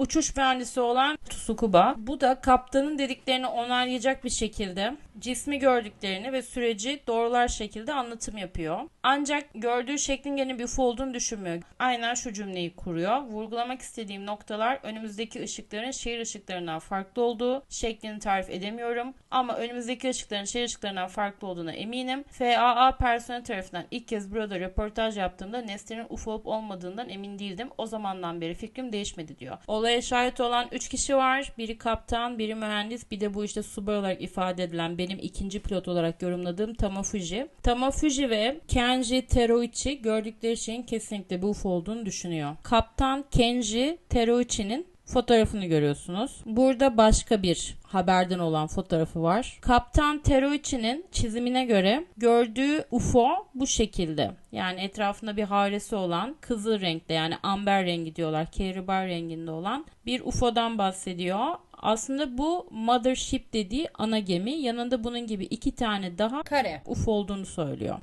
uçuş mühendisi olan Tsukuba. Bu da kaptanın dediklerini onaylayacak bir şekilde cismi gördüklerini ve süreci doğrular şekilde anlatım yapıyor. Ancak gördüğü şeklin gene bir UFO olduğunu düşünmüyor. Aynen şu cümleyi kuruyor. Vurgulamak istediğim noktalar önümüzdeki ışıkların şehir ışıklarından farklı olduğu şeklini tarif edemiyorum. Ama önümüzdeki ışıkların şehir ışıklarından farklı olduğuna eminim. FAA personeli tarafından ilk kez burada röportaj yaptığımda nesnenin UFO olup olmadığından emin değildim. O zamandan beri fikrim değişmedi diyor. Olaya şahit olan 3 kişi var. Biri kaptan, biri mühendis, bir de bu işte subay olarak ifade edilen benim ikinci pilot olarak yorumladığım Tamafuji. Tamafuji ve Kenji Teruichi gördükleri şeyin kesinlikle bir UFO olduğunu düşünüyor. Kaptan Kenji Teruichi'nin fotoğrafını görüyorsunuz. Burada başka bir haberden olan fotoğrafı var. Kaptan Teruichi'nin çizimine göre gördüğü UFO bu şekilde. Yani etrafında bir haresi olan kızıl renkte yani amber rengi diyorlar. Kehribar renginde olan bir UFO'dan bahsediyor. Aslında bu Mothership dediği ana gemi. Yanında bunun gibi iki tane daha Kare. UFO olduğunu söylüyor.